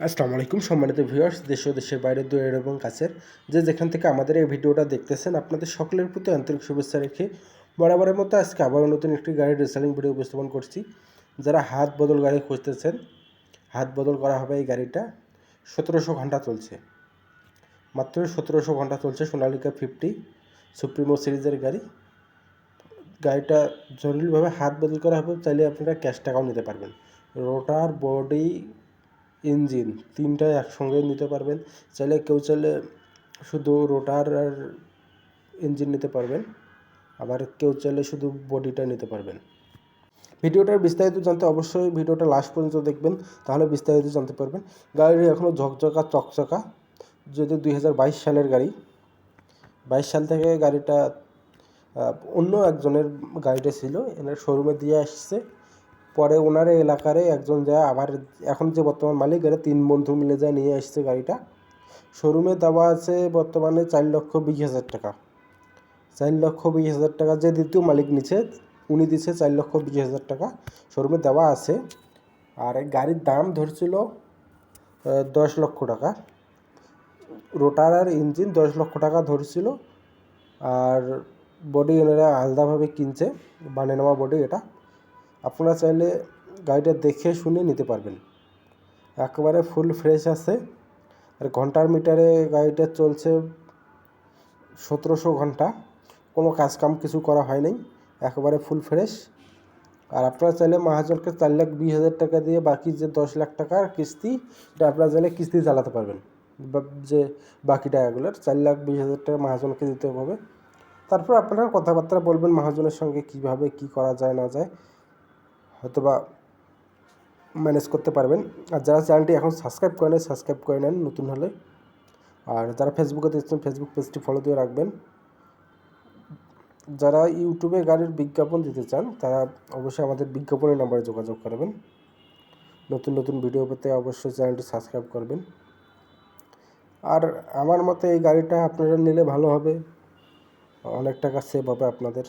আসসালামু আলাইকুম সম্মানিত ভিউয়ার্স, দেশ ও দেশের বাইরে দূরের এবং কাছের যে যেখান থেকে আমাদের এই ভিডিওটা দেখতেছেন, আপনাদের সকলের প্রতি আন্তরিক শুভেচ্ছা রেখে বরাবরের মতো আজকে আবার নতুন একটি গাড়ির রিসেলিং ভিডিও উপস্থাপন করছি। যারা হাত বদল গাড়ি খুঁজতেছেন, হাত বদল করা হবে এই গাড়িটা, সতেরোশো ঘণ্টা চলছে। মাত্র সতেরোশো ঘণ্টা চলছে সোনালিকা ফিফটি সুপ্রিমো সিরিজের গাড়ি। গাড়িটা জরুরিভাবে হাত বদল করা হবে, চাইলে আপনারা ক্যাশ টাকাও নিতে পারবেন। রোটার বডি ইঞ্জিন, তিনটাই একসঙ্গে নিতে পারবেন। চাইলে কেউ চাইলে শুধু রোটার আর ইঞ্জিন নিতে পারবেন, আবার কেউ চাইলে শুধু বডিটা নিতে পারবেন। ভিডিওটার বিস্তারিত জানতে অবশ্যই ভিডিওটা লাস্ট পর্যন্ত দেখবেন, তাহলে বিস্তারিত জানতে পারবেন। গাড়ির এখনও ঝকঝকা চকচকা, যদি দুই হাজার বাইশ সালের গাড়ি, বাইশ সাল থেকে গাড়িটা অন্য একজনের গাড়িটা ছিল, এনার শোরুমে দিয়ে আসছে। পরে ওনার এলাকারে একজন যায়, আবার এখন যে বর্তমান মালিক, এরা তিন বন্ধু মিলে যায় নিয়ে আসছে গাড়িটা। শোরুমে দেওয়া আছে বর্তমানে চার লক্ষ বিশ হাজার টাকা। চার লক্ষ বিশ হাজার টাকা যে দ্বিতীয় মালিক নিচ্ছে উনি দিচ্ছে চার লক্ষ বিশ হাজার টাকা। শোরুমে দেওয়া আছে। আর গাড়ির দাম ধরছিল দশ লক্ষ টাকা। রোটার আর ইঞ্জিন দশ লক্ষ টাকা ধরছিল। আর বডি এনারা আলাদাভাবে কিনছে, বানিয়ে নেওয়া বডি এটা। আপনারা চাইলে গাড়িটা দেখে শুনে নিতে পারবেন। একেবারে ফুল ফ্রেশ আছে। আর ঘণ্টার মিটারে গাড়িটা চলছে সতেরোশো ঘণ্টা। কোনো কাজ কাম কিছু করা হয় নাই। একেবারে ফুল ফ্রেশ আর আপনারা চাইলে মহাজনকে চার লাখ বিশ হাজার টাকা দিয়ে বাকি যে দশ লাখ টাকার কিস্তি, এটা আপনারা চাইলে কিস্তি চালাতে পারবেন। যে বাকি টাকাগুলোর, চার লাখ বিশ হাজার টাকা মহাজনকে দিতে হবে। তারপর আপনারা কথাবার্তা বলবেন মহাজনের সঙ্গে কীভাবে কি করা যায়, না যায়। হয়তোবা ম্যানেজ করতে পারবেন। আর যারা চ্যানেলটি এখন সাবস্ক্রাইব করে নেন সাবস্ক্রাইব করে নেন নতুন হলে। আর যারা ফেসবুকে দেখছেন ফেসবুক পেজটি ফলো দিয়ে রাখবেন। যারা ইউটিউবে গাড়ির বিজ্ঞাপন দিতে চান, তারা অবশ্যই আমাদের বিজ্ঞাপনের নাম্বারে যোগাযোগ করবেন। নতুন নতুন ভিডিও পেতে অবশ্যই চ্যানেলটি সাবস্ক্রাইব করবেন। আর আমার মতে এই গাড়িটা আপনারা নিলে ভালো হবে। অনেক টাকা সেভ হবে আপনাদের।